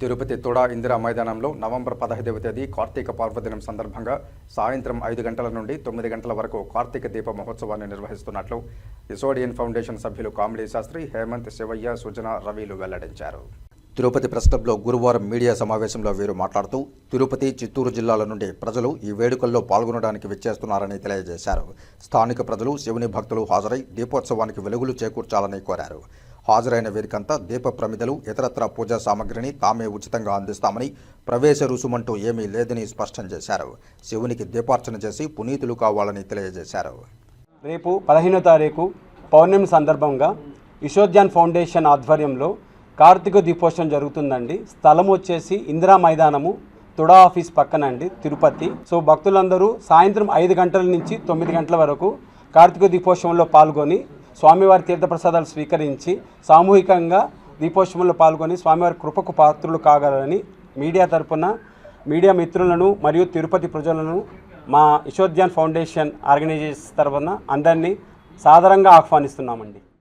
తిరుపతి తుడా ఇందిరా మైదానంలో నవంబర్ పదహైదవ తేదీ కార్తీక పర్వదినం సందర్భంగా సాయంత్రం ఐదు గంటల నుండి తొమ్మిది గంటల వరకు కార్తీక దీప మహోత్సవాన్ని నిర్వహిస్తున్నట్లు ఇసోడియన్ ఫౌండేషన్ సభ్యులు కామెడీ శాస్త్రి హేమంత్ శివయ్య సుజన రవిలు వెల్లడించారు. తిరుపతి ప్రెస్ క్లబ్లో గురువారం మీడియా సమావేశంలో వీరు మాట్లాడుతూ తిరుపతి చిత్తూరు జిల్లాల నుండి ప్రజలు ఈ వేడుకల్లో పాల్గొనడానికి విచ్చేస్తున్నారని తెలియజేశారు. స్థానిక ప్రజలు శివుని భక్తులు హాజరై దీపోత్సవానికి వెలుగులు చేకూర్చాలని కోరారు. హాజరైన వీరికంతా దీప ప్రమిదలు ఇతరత్ర పూజా సామగ్రిని తామే ఉచితంగా అందిస్తామని ప్రవేశ రుసుమంటూ ఏమీ లేదని స్పష్టం చేశారు. శివునికి దీపార్చన చేసి పునీతులు కావాలని తెలియజేశారు. రేపు పదిహేనో తారీఖు పౌర్ణమి సందర్భంగా ఇషోద్యాన్ ఫౌండేషన్ ఆధ్వర్యంలో కార్తీక దీపోత్సవం జరుగుతుందండి. స్థలం వచ్చేసి ఇందిరా మైదానము తుడా ఆఫీస్ పక్కనండి తిరుపతి. సో భక్తులందరూ సాయంత్రం ఐదు గంటల నుంచి తొమ్మిది గంటల వరకు కార్తీక దీపోత్సవంలో పాల్గొని స్వామివారి తీర్థప్రసాదాలు స్వీకరించి సామూహికంగా దీపోత్సవంలో పాల్గొని స్వామివారి కృపకు పాత్రులు కాగలని మీడియా తరపున మీడియా మిత్రులను మరియు తిరుపతి ప్రజలను మా యశోద్యాన్ ఫౌండేషన్ ఆర్గనైజేషన్ తరఫున అందరినీ సాదరంగా ఆహ్వానిస్తున్నామండి.